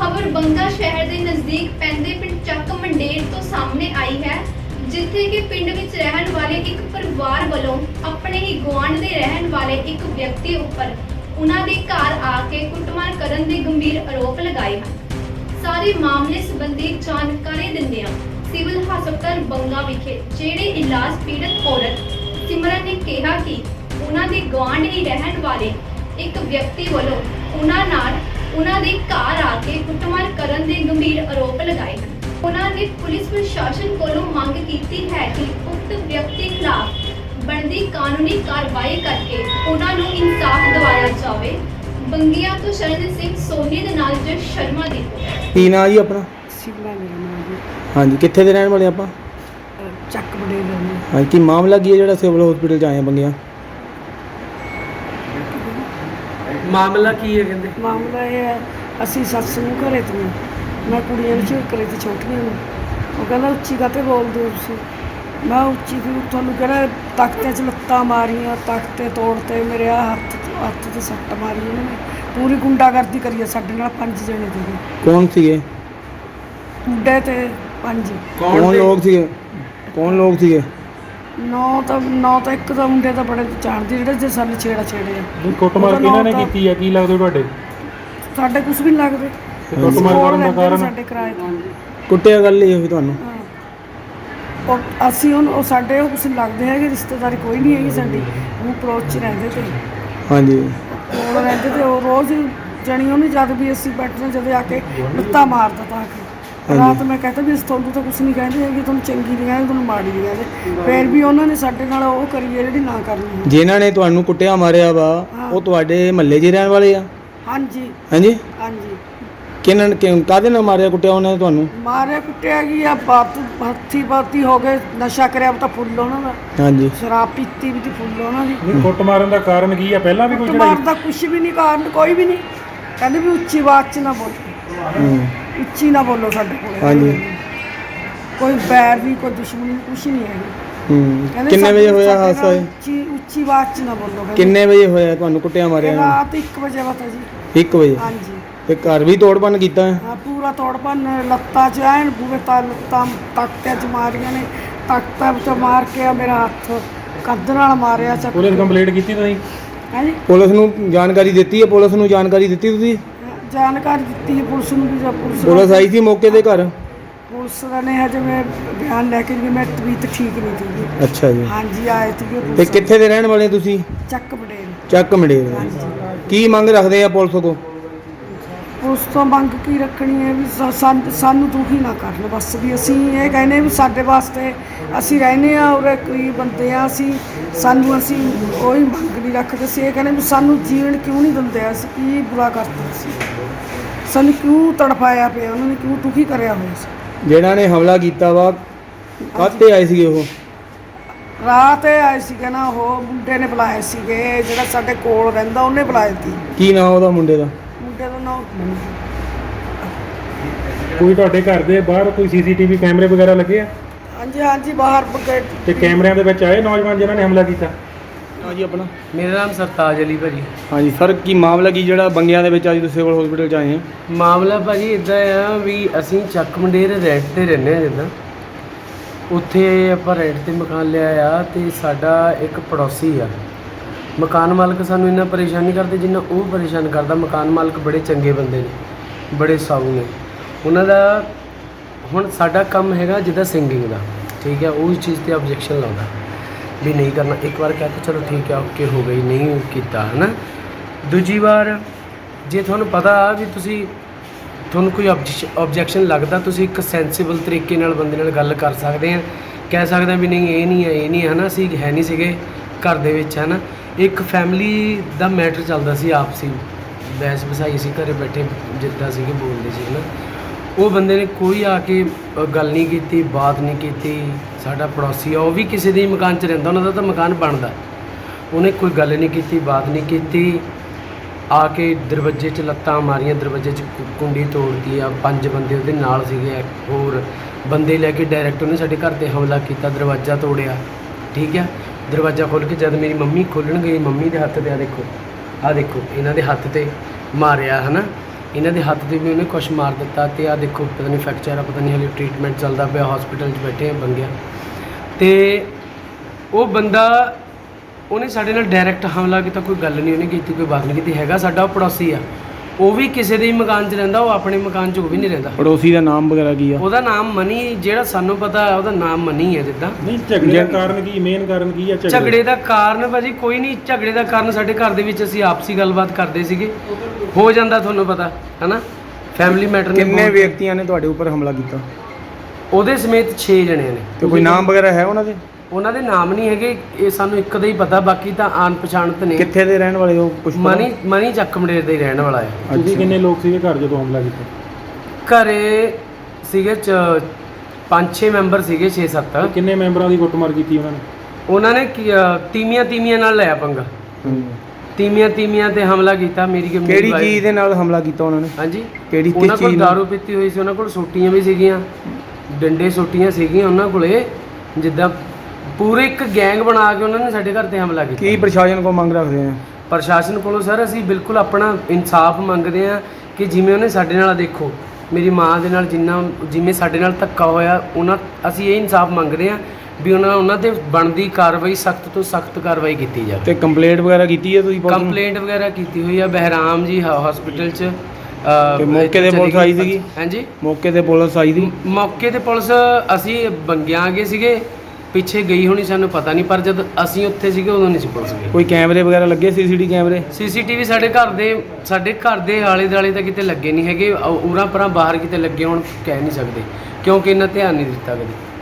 ਖਬਰ ਬੰਗਾ ਸ਼ਹਿਰ ਦੇ ਨਜ਼ਦੀਕ ਪੈਂਦੇ ਪਿੰਡ ਚੱਕ ਮੰਡੇਰ ਤੋਂ ਸਾਹਮਣੇ ਆਈ ਹੈ, ਜਿੱਥੇ ਕਿ ਪਿੰਡ ਵਿੱਚ ਰਹਿਣ ਵਾਲੇ ਇੱਕ ਪਰਿਵਾਰ ਵੱਲੋਂ ਆਪਣੇ ਹੀ ਗੁਆਂਢ ਦੇ ਰਹਿਣ ਵਾਲੇ ਇੱਕ ਵਿਅਕਤੀ ਉੱਪਰ ਉਹਨਾਂ ਦੇ ਘਰ ਆ ਕੇ ਕੁੱਟਮਾਰ ਕਰਨ ਦੇ ਗੰਭੀਰ ਆਰੋਪ ਲਗਾਏ ਹਨ। ਸਾਰੇ ਮਾਮਲੇ ਸੰਬੰਧੀ ਜਾਣਕਾਰੀ ਦਿੰਦਿਆਂ ਸਿਵਲ ਹਸਪਤਾਲ ਬੰਗਾ ਵਿਖੇ ਜਿਹੜੇ ਇਲਾਜ ਪੀੜਤ ਔਰਤ ਸਿਮਰਨ ਨੇ ਕਿਹਾ ਕਿ ਉਹਨਾਂ ਦੇ ਗੁਆਂਢ ਹੀ ਰਹਿਣ ਵਾਲੇ ਇੱਕ ਵਿਅਕਤੀ ਵੱਲੋਂ ਉਹਨਾਂ ਨਾਲ ਉਹਨਾਂ ਦੇ ਘਰ ਆ ਕੇ ਕੁੱਟਮਾਰ ਕਰਨ ਦੇ ਗੰਭੀਰ ਆਰੋਪ ਲਗਾਏ ਹਨ। ਉਹਨਾਂ ਨੇ ਪੁਲਿਸ ਪ੍ਰਸ਼ਾਸਨ ਕੋਲੋਂ ਮੰਗ ਕੀਤੀ ਹੈ ਕਿ ਉਕਤ ਵਿਅਕਤੀ ਖਿਲਾਫ ਬਣਦੀ ਕਾਨੂੰਨੀ ਕਾਰਵਾਈ ਕਰਕੇ ਉਹਨਾਂ ਨੂੰ ਇਨਸਾਫ ਦਿਵਾਇਆ ਜਾਵੇ। ਬੰਗੀਆਂ ਤੋਂ ਸ਼ਰਨ ਸਿੰਘ ਸੋਨੀ ਦੇ ਨਾਲ ਜੋ ਸ਼ਰਮਾ ਦੀ ਕੀ ਨਾਂ ਜੀ ਆਪਣਾ? ਸਿਮਲਾ ਮੇਰਾ ਨਾਮ ਜੀ। ਹਾਂਜੀ ਕਿੱਥੇ ਦੇ ਰਹਿਣ ਵਾਲੇ ਆਪਾਂ? ਅਹ ਚੱਕ ਬੜੇ ਲੈਣੇ ਹਾਂਜੀ ਕੀ ਮਾਮਲਾ ਕੀ ਹੈ ਜਿਹੜਾ ਸਿਵਲ ਹਸਪੀਟਲ ਚ ਆਏ ਆ ਬੰਗਿਆ? ਮਾਮਲਾ ਕੀ ਹੈ ਕਹਿੰਦੇ? ਮਾਮਲਾ ਇਹ ਹੈ ਅਸੀਂ ਸੱਸ ਨੂੰ ਘਰੇ ਤੋਂ ਮੈਂ ਕੁੜੀਆਂ ਨੂੰ ਝਿੜਕ ਰਹੀ ਤੇ ਛੋਟੀਆਂ ਨੂੰ। ਉਹ ਕਹਿੰਦਾ ਉੱਚੀ ਕਾਤੇ ਬੋਲਦੇ ਹੋ ਤੁਸੀਂ? ਮੈਂ ਉੱਚੀ ਫਿਰ ਤੁਹਾਨੂੰ ਕਿਹੜਾ ਤਖਤੇ 'ਚ ਲੱਤਾਂ ਮਾਰੀਆਂ ਤਖਤੇ ਤੋੜਤੇ ਮੇਰੇ ਆ ਹੱਥ ਹੱਥ ਤੇ ਸੱਟ ਮਾਰੀ ਉਹਨਾਂ ਨੇ। ਪੂਰੀ ਗੁੰਡਾਗਰਦੀ ਕਰੀ ਸਾਡੇ ਨਾਲ ਪੰਜ ਜਣੇ ਸੀਗੇ ਕੌਣ ਸੀਗੇ? ਮੁੰਡੇ ਤੇ ਪੰਜ। ਕੌਣ ਦੇ? ਲੋਕ ਸੀਗੇ? ਕੌਣ ਲੋਕ ਸੀਗੇ? ਨੌ ਤਾਂ ਨੌ ਤਾਂ ਇੱਕ ਤਾਂ ਮੁੰਡੇ ਤਾਂ ਬੜੇ ਜਾਣਦੇ ਜਿਹੜੇ ਜੇ ਸਾਨੂੰ ਛੇੜਾ ਛੇੜੇ ਆ। ਨਹੀਂ ਕੁੱਟਮਾਰ ਉਹਦਾ ਕਿਹਨਾਂ ਨੇ ਤਾਂ- ਕੀਤੀ ਹੈ ਕੀ ਲੱਗਦਾ ਤੁਹਾਡੇ? ਸਾਡੇ ਕੁਝ ਵੀ ਨੀ ਲੱਗਦੇ। ਤੇ ਕੁੱਟਮਾਰ ਕੋਲ ਕਰਨ ਦਾ ਰਹਿੰਦੇ ਨੇ ਕਾਰਨ? ਸਾਡੇ ਕਿਰਾਏ ਤੇ। ਕੁੱਟਿਆ ਗੱਲ ਇਹ ਹੋਈ ਤੁਹਾਨੂੰ? ਹਾਂ। ਉਹ ਅਸੀਂ ਹੁਣ ਉਹ ਸਾਡੇ ਉਹ ਕੁਛ ਲੱਗਦੇ ਹੈਗੇ ਰਿਸ਼ਤੇਦਾਰੀ ਕੋਈ ਨਹੀਂ ਹੈਗੀ ਸਾਡੀ। ਉਹ ਪੜੋਸ ਚ ਰਹਿੰਦੇ ਤੇ। ਹਾਂਜੀ। ਕੋਲ ਰਹਿੰਦੇ ਤੇ ਉਹ ਰੋਜ਼ ਜਣੀ ਉਹਨੇ ਜਦ ਵੀ ਅਸੀਂ ਬੈਠਣਾ ਜਦ ਆ ਕੇ ਲੱਤਾਂ ਮਾਰਦਾ ਤਾਂ ਆ ਕੇ। ਰਾਤ ਮੈਂ ਕਹਤਾ ਵੀ ਅਸੀਂ ਤੁਹਾਨੂੰ ਤਾਂ ਕੁਛ ਨਹੀਂ ਕਹਿੰਦੇ ਹੈਗੇ ਤੁਹਾਨੂੰ ਚੰਗੀ ਨਹੀਂ ਕਹਿੰਦੇ ਤੁਹਾਨੂੰ ਮਾੜੀ ਨਹੀਂ ਕਹਿੰਦੇ। ਫਿਰ ਵੀ ਉਹਨਾਂ ਨੇ ਸਾਡੇ ਨਾਲ ਉਹ ਕਰੀ ਹੈ ਜਿਹੜੀ ਨਾ ਕਰਨੀ ਹੈ। ਜਿਨ੍ਹਾਂ ਨੇ ਤੁਹਾਨੂੰ ਕੁੱਟਿਆ ਮਾਰਿਆ ਵਾ। ਉਹ ਤੁਹਾਡੇ ਮਹੱਲੇ 'ਚ ਹੀ ਰਹਿਣ ਵਾਲੇ ਆ? ਹਾਂਜੀ। ਹਾਂਜੀ? ਹਾਂਜੀ। ਕਿਹਨਾਂ ਕਿਉਂ- ਕਾਹਦੇ ਨਾਲ ਮਾਰਿਆ ਕੁੱਟਿਆ ਉਹਨਾਂ ਨੇ ਤੁਹਾਨੂੰ? ਮਾਰਿਆ ਕੁੱਟਿਆ ਗਈ ਆ? ਬਾਤ ਹੱਥੀ ਬਾਤੀ ਹੋ ਗਏ ਨਸ਼ਾ ਕਰਿਆ ਤਾਂ ਫੁੱਲ ਉਹਨਾਂ ਦਾ। ਹਾਂਜੀ। ਸ਼ਰਾਬ ਪੀਤੀ ਵੀ ਤੇ ਫੁੱਲ ਉਹਨਾਂ ਦੀ। ਨਹੀਂ ਕੁੱਟ ਮਾਰਨ ਦਾ ਕਾਰਨ ਕੀ ਹੈ ਪਹਿਲਾਂ ਵੀ ਕੋਈ ਚੜਾਈ ਮਾਰ ਦਾ ਕੁਛ ਵੀ ਨਹੀਂ ਕਾਰਨ ਕੋਈ ਵੀ ਨਹੀਂ। ਕਹਿੰਦੇ ਵੀ ਉੱਚੀ ਆਵਾਜ਼ 'ਚ ਨਾ ਬੋਲੋ। ਹੂੰ। ਉੱਚੀ ਨਾ ਬੋਲੋ ਸਾਡੇ ਕੋਲ। ਹਾਂਜੀ। ਕੋਈ ਬੈਰ ਵੀ ਕੋਈ ਦੁਸ਼ਮਣੀ ਕੁਛ ਨਹੀਂ ਹੂੰ। ਕਹਿੰਦੇ ਕਿੰਨੇ ਵਜੇ ਹੋਇਆ ਹਾਦਸਾ ਇਹ? ਉੱਚੀ ਉੱਚੀ ਆਵਾਜ਼ 'ਚ ਨਾ ਬੋਲੋ ਕਹਿੰਦੇ। ਕਿੰਨੇ ਵਜੇ ਹੋਇਆ ਤੁਹਾਨੂੰ ਕੁੱਟਿਆ ਇਹ ਮਾਰਿਆ ਰਾਤ 1 ਵਜੇ ਬਤਾ ਜੀ। 1 ਵਜੇ? ਹਾਂਜੀ। ਤੇ ਘਰ ਵੀ ਤੋੜ ਭੰਨ ਕੀਤਾ ਹੈ? ਹਾਂ ਪੂਰਾ ਤੋੜ ਭੰਨ ਲੱਤਾਂ 'ਚ ਐਨ ਬੂਵੇ ਤਾਂ ਲੱਤਾਂ ਤੱਕਿਆਂ 'ਚ ਮਾਰੀਆਂ ਨੇ। ਤੱਕਤਾਂ 'ਚ ਮਾਰ ਕੇ ਆ ਮੇਰਾ ਹੱਥ ਕੱਦ ਨਾਲ ਮਾਰਿਆ ਚੱਕ ਪੁਲਿਸ ਕੰਪਲੇਂਟ ਕੀਤੀ ਤੁਸੀਂ? ਹਾਂਜੀ ਪੁਲਿਸ ਨੂੰ ਜਾਣਕਾਰੀ ਦਿੱਤੀ ਹੈ? ਪੁਲਿਸ ਨੂੰ ਜਾਣਕਾਰੀ ਦਿੱਤੀ ਤੁਸੀਂ? ਜਾਣਕਾਰੀ ਦਿੱਤੀ ਹੈ ਪੁਲਿਸ ਨੂੰ ਵੀ ਜਾਂ ਪੁਲਿਸ ਪੁਲਿਸ ਆਈ ਸੀ ਮੌਕੇ ਤੇ ਘਰ? ਪੁਲਿਸ ਦਾ ਨੇ ਹਜੇ ਮੈਂ ਬਿਆਨ ਲੈ ਕੇ ਵੀ ਮੈਂ ਤਬੀਅਤ ਠੀਕ ਨਹੀਂ ਸੀ ਅੱਛਾ ਜੀ। ਹਾਂਜੀ ਆਏ ਸੀਗੇ ਤੇ ਪੁਲਿਸ ਕਿੱਥੇ ਦੇ ਰਹਿਣ ਵਾਲੇ ਤੁਸੀਂ? ਚੱਕ ਬੜੇਲ ਚੱਕ ਮੰਡੇਰ ਕੀ ਮੰਗ ਰੱਖਦੇ ਆ ਪੁਲਿਸ ਕੋ? ਪੁਲਿਸ ਤੋਂ ਮੰਗ ਕੀ ਰੱਖਣੀ ਹੈ ਵੀ ਸਾ- ਸਾਨ- ਸਾਨੂੰ ਦੁਖੀ ਨਾ ਕਰਨ ਬਸ ਵੀ ਅਸੀਂ ਇਹ ਕਹਿੰਦੇ ਵੀ ਸਾਡੇ ਵਾਸਤੇ ਅਸੀਂ ਰਹਿੰਦੇ ਆ ਉਰੇ ਕੋਈ ਬੰਦੇ ਆ ਅਸੀਂ ਸਾਨੂੰ ਅਸੀਂ ਕੋਈ ਮੰਗ ਨਹੀਂ ਰੱਖਦੇ। ਸੀ ਇਹ ਕਹਿੰਦੇ ਵੀ ਸਾਨੂੰ ਜੀਣ ਕਿਉਂ ਨਹੀਂ ਦਿੰਦੇ? ਅਸੀਂ ਕੀ ਬੁਰਾ ਕਰਤਾ ਸੀ? ਸਾਨੂੰ ਕਿਉਂ ਤੜਫਾਇਆ ਪਿਆ? ਉਹਨਾਂ ਨੇ ਕਿਉਂ ਦੁਖੀ ਕਰਿਆ ਹੋਇਆ ਸੀ? ਜਿਹੜਾ ਨੇ ਹਮਲਾ ਕੀਤਾ ਵਾ ਕਾਹਤੇ ਆਏ ਸੀਗੇ ਉਹ? ਰਾਤ ਇਹ ਆਏ ਸੀਗੇ ਨਾ ਉਹ ਮੁੰਡੇ ਨੇ ਬੁਲਾਏ ਸੀਗੇ ਜਿਹੜਾ ਸਾਡੇ ਕੋਲ ਰਹਿੰਦਾ ਉਹਨੇ ਬੁਲਾਏ ਸੀ। ਕੀ ਨਾਮ ਉਹਦਾ ਮੁੰਡੇ ਦਾ? ਮੁੰਡੇ ਦਾ ਨਾਮ ਕੋਈ ਤੁਹਾਡੇ ਘਰ ਦੇ ਬਾਹਰ ਕੋਈ ਸੀਸੀਟੀਵੀ ਕੈਮਰੇ ਵਗੈਰਾ ਲੱਗੇ ਆ? ਹਾਂਜੀ ਹਾਂਜੀ ਬਾਹਰ ਤੇ ਕੈਮਰਿਆਂ ਦੇ ਵਿੱਚ ਆਏ ਨੌਜਵਾਨ ਜਿਨ੍ਹਾਂ ਨੇ ਹਮਲਾ ਕੀਤਾ? ਹਾਂਜੀ ਆਪਣਾ। ਮੇਰਾ ਨਾਮ ਸਰਤਾਜ ਅਲੀ ਭਾਜੀ। ਹਾਂਜੀ ਸਰ ਕੀ ਮਾਮਲਾ ਕੀ ਜਿਹੜਾ ਬੰਗਿਆਂ ਦੇ ਵਿੱਚ ਅੱਜ ਤੁਸੀਂ ਸਿਵਲ ਹਸਪੀਟਲ ਚ ਆਏ ਆ ਮਾਮਲਾ ਭਾਜੀ ਇਦਾਂ ਆ ਵੀ ਅਸੀਂ ਚੱਕ ਮੰਡੇਰ ਰੈਂਟ ਤੇ ਰਹਿੰਦੇ ਆ ਜਿੱਦਾਂ। ਉੱਥੇ ਆਪਾਂ ਰੈਂਟ ਤੇ ਮਕਾਨ ਲਿਆ ਆ ਤੇ ਸਾਡਾ ਇੱਕ ਪੜੋਸੀ ਆ। ਮਕਾਨ ਮਾਲਕ ਸਾਨੂੰ ਇੰਨਾ ਪਰੇਸ਼ਾਨ ਨਹੀਂ ਕਰਦੇ ਜਿੰਨਾ ਉਹ ਪਰੇਸ਼ਾਨ ਕਰਦਾ। ਮਕਾਨ ਮਾਲਕ ਬੜੇ ਚੰਗੇ ਬੰਦੇ ਨੇ ਬੜੇ ਸਾਊ ਨੇ। ਉਹਨਾਂ ਦਾ ਹੁਣ ਸਾਡਾ ਕੰਮ ਹੈਗਾ ਜਿੱਦਾਂ ਸਿੰਗਿੰਗ ਦਾ। ਠੀਕ ਹੈ ਉਹ ਚੀਜ਼ ਤੇ ਆਬਜੈਕਸ਼ਨ ਲਾਉਂਦਾ। ਵੀ ਨਹੀਂ ਕਰਨਾ। ਇੱਕ ਵਾਰ ਕਹਤਾ ਚਲੋ ਠੀਕ ਹੈ ਓਕੇ ਹੋ ਗਈ, ਨਹੀਂ ਕੀਤਾ ਹੈ ਨਾ ਦੂਜੀ ਵਾਰ ਜੇ ਤੁਹਾਨੂੰ ਪਤਾ ਵੀ ਤੁਸੀਂ, ਤੁਹਾਨੂੰ ਕੋਈ ਆਬਜੈਕਸ਼ਨ ਲੱਗਦਾ, ਤੁਸੀਂ ਇੱਕ ਸੈਂਸੀਬਲ ਤਰੀਕੇ ਨਾਲ ਬੰਦੇ ਨਾਲ ਗੱਲ ਕਰ ਸਕਦੇ ਆ। ਕਹਿ ਸਕਦੇ ਆ ਵੀ ਨਹੀਂ, ਇਹ ਨਹੀਂ ਹੈ ਇਹ ਨਹੀਂ ਹੈ ਨਾ ਅਸੀਂ ਹੈ ਨਹੀਂ ਸੀਗੇ ਘਰ ਦੇ ਵਿੱਚ ਹੈ ਨਾ ਇੱਕ ਫੈਮਿਲੀ ਦਾ ਮੈਟਰ ਚੱਲਦਾ ਸੀ ਆਪਸੀ। ਬਹਿਸ ਬਸਾਈ ਸੀ ਘਰੇ ਬੈਠੇ, ਜਿੱਦਾਂ ਸੀਗੇ, ਬੋਲਦੇ ਸੀ ਨਾ ਉਹ ਬੰਦੇ ਨੇ ਕੋਈ ਆ ਕੇ ਗੱਲ ਨਹੀਂ ਕੀਤੀ, ਬਾਤ ਨਹੀਂ ਕੀਤੀ ਸਾਡਾ ਪੜੋਸੀ ਆ, ਉਹ ਵੀ ਕਿਸੇ ਦੇ ਮਕਾਨ 'ਚ ਰਹਿੰਦਾ, ਉਹਨਾਂ ਦਾ ਤਾਂ ਮਕਾਨ ਬਣਦਾ। ਉਹਨੇ ਕੋਈ ਗੱਲ ਨਹੀਂ ਕੀਤੀ, ਬਾਤ ਨਹੀਂ ਕੀਤੀ। ਆ ਕੇ ਦਰਵਾਜ਼ੇ 'ਚ ਲੱਤਾਂ ਮਾਰੀਆਂ, ਦਰਵਾਜ਼ੇ 'ਚ ਕੁੰਡੀ ਤੋੜਦੀ ਆ, ਪੰਜ ਬੰਦੇ ਉਹਦੇ ਨਾਲ ਸੀਗੇ ਹੋਰ ਬੰਦੇ ਲੈ ਕੇ ਡਾਇਰੈਕਟ ਉਹਨੇ ਸਾਡੇ ਘਰ ਤੇ ਹਮਲਾ ਕੀਤਾ, ਦਰਵਾਜ਼ਾ ਤੋੜਿਆ। ਠੀਕ ਆ? ਦਰਵਾਜ਼ਾ ਖੋਲ ਕੇ ਜਦ ਮੇਰੀ ਮੰਮੀ ਖੋਲਣ ਗਈ ਮੰਮੀ ਦੇ ਹੱਥ ਤੇ ਆ ਦੇਖੋ ਆ ਦੇਖੋ, ਇਹਨਾਂ ਦੇ ਹੱਥ ਤੇ ਮਾਰਿਆ, ਹਨਾ? ਇਹਨਾਂ ਦੇ ਹੱਥ ਤੇ ਵੀ ਉਹਨੇ ਕੁਛ ਮਾਰ ਦਿੱਤਾ ਤੇ ਆ ਦੇਖੋ, ਪਤਾ ਨਹੀਂ ਫ੍ਰੈਕਚਰ ਆ, ਪਤਾ ਨਹੀਂ ਹਲੇ ਟ੍ਰੀਟਮੈਂਟ ਚੱਲਦਾ ਪਿਆ ਹਸਪੀਟਲ 'ਚ ਬੈਠੇ ਆ, ਬੰਗਿਆ। ਤੇ ਉਹ ਬੰਦਾ ਉਹਨੇ ਸਾਡੇ ਨਾਲ ਡਾਇਰੈਕਟ ਹਮਲਾ ਕੀਤਾ ਕੋਈ ਗੱਲ ਨਹੀਂ ਉਹਨੇ ਕੀਤੀ ਕੋਈ ਬਾਤ ਨਹੀਂ ਕੀਤੀ ਹੈਗਾ ਸਾਡਾ ਉਹ ਪੜੋਸੀ ਆ। ਉਹ ਵੀ ਕਿਸੇ ਦੇ ਹੀ ਮਕਾਨ 'ਚ ਰਹਿੰਦਾ ਉਹ ਆਪਣੇ ਮਕਾਨ 'ਚ ਉਹ ਵੀ ਨਹੀਂ ਰਹਿੰਦਾ। ਪੜੋਸੀ ਦਾ ਨਾਮ ਵਗੈਰਾ ਕੀ ਆ? ਉਹਦਾ ਨਾਮ ਮਨੀ ਜਿਹੜਾ ਸਾਨੂੰ ਪਤਾ ਹੈ ਉਹਦਾ ਨਾਮ ਮਨੀ ਹੈ ਜਿੱਦਾਂ। ਨਹੀਂ ਝਗੜੇ ਦਾ ਕਾਰਨ ਕੀ ਮੇਨ ਕਾਰਨ ਕੀ ਆ ਝਗੜੇ ਦਾ? ਕਾਰਨ ਭਾਜੀ ਕੋਈ ਨਹੀਂ ਝਗੜੇ ਦਾ ਕਾਰਨ ਸਾਡੇ ਘਰ ਦੇ ਵਿੱਚ ਅਸੀਂ ਆਪਸੀ ਗੱਲਬਾਤ ਕਰਦੇ ਸੀਗੇ। ਹੋ ਜਾਂਦਾ ਤੁਹਾਨੂੰ ਪਤਾ ਹਨਾ? ਫੈਮਿਲੀ ਮੈਟਰ ਨੇ ਕਿੰਨੇ ਬਹੁਤ- ਵਿਅਕਤੀਆਂ ਨੇ ਤੁਹਾਡੇ ਉੱਪਰ ਹਮਲਾ ਕੀਤਾ? ਉਹਦੇ ਸਮੇਤ 6 ਜਣੇ ਨੇ। ਤੇ ਕੋਈ ਨਾਮ ਵਗੈਰਾ ਹੈ ਉਹਨਾਂ ਦੇ? ਉਹਨਾਂ ਦੇ ਨਾਮ ਨਹੀਂ ਹੈਗੇ ਇਹ ਸਾਨੂੰ ਇੱਕ ਦਾ ਹੀ ਪਤਾ ਬਾਕੀ ਤਾਂ ਆਨ ਪਛਾਣਤ ਨੇ। ਕਿੱਥੇ ਦੇ ਰਹਿਣ ਵਾਲੇ ਉਹ ਪਤਾ? ਮਨੀ ਮਨੀ ਚੱਕਮੜੇਰ ਦਾ ਹੀ ਰਹਿਣ ਵਾਲਾ ਹੈ। ਤੁਸੀਂ। ਕਿੰਨੇ ਲੋਕ ਸੀਗੇ ਘਰ ਜਦੋਂ ਹਮਲਾ ਕੀਤਾ? ਘਰੇ ਸੀਗੇ ਚ ਪੰਜ ਛੇ ਮੈਂਬਰ ਸੀਗੇ 6-7 ਕਿੰਨੇ ਮੈਂਬਰਾਂ ਦੀ ਕੁੱਟਮਾਰ ਕੀਤੀ ਉਹਨਾਂ ਨੇ? ਉਹਨਾਂ ਨੇ ਤੀਮੀਆਂ ਤੀਮੀਆਂ ਨਾਲ ਲਿਆ ਪੰਗਾ। ਤੀਮੀਆਂ ਤੀਮੀਆਂ ਤੇ ਹਮਲਾ ਕੀਤਾ ਮੇਰੀ ਕਿ ਮੇਰੀ ਕਿਹੜੀ ਚੀਜ਼ ਦੇ ਨਾਲ ਹਮਲਾ ਕੀਤਾ ਉਹਨਾਂ ਨੇ? ਹਾਂਜੀ। ਕਿਹੜੀ ਉਹਨਾਂ ਕਿਸ ਕੋਲ ਚੀਜ਼ ਦਾਰੂ ਪੀਤੀ ਹੋਈ ਸੀ ਉਹਨਾਂ ਕੋਲ ਸੋਟੀਆਂ ਵੀ ਸੀਗੀਆਂ। ਡੰਡੇ ਸੋਟੀਆਂ ਸੀਗੀਆਂ ਉਹਨਾਂ ਕੋਲੇ ਜਿੱਦਾਂ ਪੂਰੇ ਇੱਕ ਗੈਂਗ ਬਣਾ ਕੇ ਉਹਨਾਂ ਨੇ ਸਾਡੇ ਘਰ ਤੇ ਹਮਲਾ ਕੀਤਾ। ਕੀ ਪ੍ਰਸ਼ਾਸਨ ਕੋ ਮੰਗ ਰੱਖਦੇ ਆ? ਪ੍ਰਸ਼ਾਸਨ ਕੋਲੋਂ ਸਰ ਅਸੀਂ ਬਿਲਕੁਲ ਆਪਣਾ ਇਨਸਾਫ ਮੰਗਦੇ ਹਾਂ ਕਿ ਜਿਵੇਂ ਉਹਨੇ ਸਾਡੇ ਨਾਲ ਦੇਖੋ ਮੇਰੀ ਮਾਂ ਦੇ ਨਾਲ ਜਿੰਨਾ ਜਿਵੇਂ ਸਾਡੇ ਨਾਲ ਧੱਕਾ ਹੋਇਆ ਉਹਨਾਂ ਅਸੀਂ ਇਹ ਇਨਸਾਫ ਮੰਗਦੇ ਹਾਂ ਵੀ ਉਹਨਾਂ ਉਹਨਾਂ ਤੇ ਬਣਦੀ ਕਾਰਵਾਈ ਸਖਤ ਤੋਂ ਸਖਤ ਕਾਰਵਾਈ ਕੀਤੀ ਜਾਵੇ। ਤੇ ਕੰਪਲੇਂਟ ਵਗੈਰਾ ਕੀਤੀ ਹੈ ਤੁਸੀਂ ਪੁਲਿਸ ਨੂੰ? ਕੰਪਲੇਂਟ ਵਗੈਰਾ ਕੀਤੀ ਹੋਈ ਆ ਬਹਿਰਾਮ ਜੀ ਹਸਪੀਟਲ ਚ। ਤੇ ਮੌਕੇ ਤੇ ਪੁਲਿਸ ਆਈ। ਸੀਗੀ? ਹਾਂਜੀ। ਮੌਕੇ ਤੇ ਪੁਲਿਸ ਆਈ ਸੀ? ਮੌਕੇ ਤੇ ਪੁਲਿਸ ਅਸੀਂ ਬੰਗਿਆਂ ਆ ਗਏ ਸੀਗੇ। ਪਿੱਛੇ ਗਈ ਹੋਣੀ ਸਾਨੂੰ ਪਤਾ ਨਹੀਂ ਪਰ ਜਦ ਅਸੀਂ ਉੱਥੇ ਸੀਗੇ ਉਦੋਂ ਨਹੀਂ ਸੀ ਪੁਲਿਸ ਗਈ। ਕੋਈ ਕੈਮਰੇ ਵਗੈਰਾ ਲੱਗੇ? ਸੀਸੀਟੀ ਕੈਮਰੇ? ਸੀਸੀਟੀਵੀ ਸਾਡੇ ਘਰ ਦੇ ਸਾਡੇ ਘਰ ਦੇ ਆਲੇ ਦੁਆਲੇ ਤਾਂ ਕਿਤੇ ਲੱਗੇ ਨਹੀਂ ਹੈਗੇ। ਉਰਾਂ ਪਰਾਂ ਬਾਹਰ ਕਿਤੇ ਲੱਗੇ ਹੋਣ ਕਹਿ ਨਹੀਂ ਸਕਦੇ ਕਿਉਂਕਿ ਇਹਨਾਂ ਧਿਆਨ ਨਹੀਂ ਦਿੱਤਾ ਕਦੇ।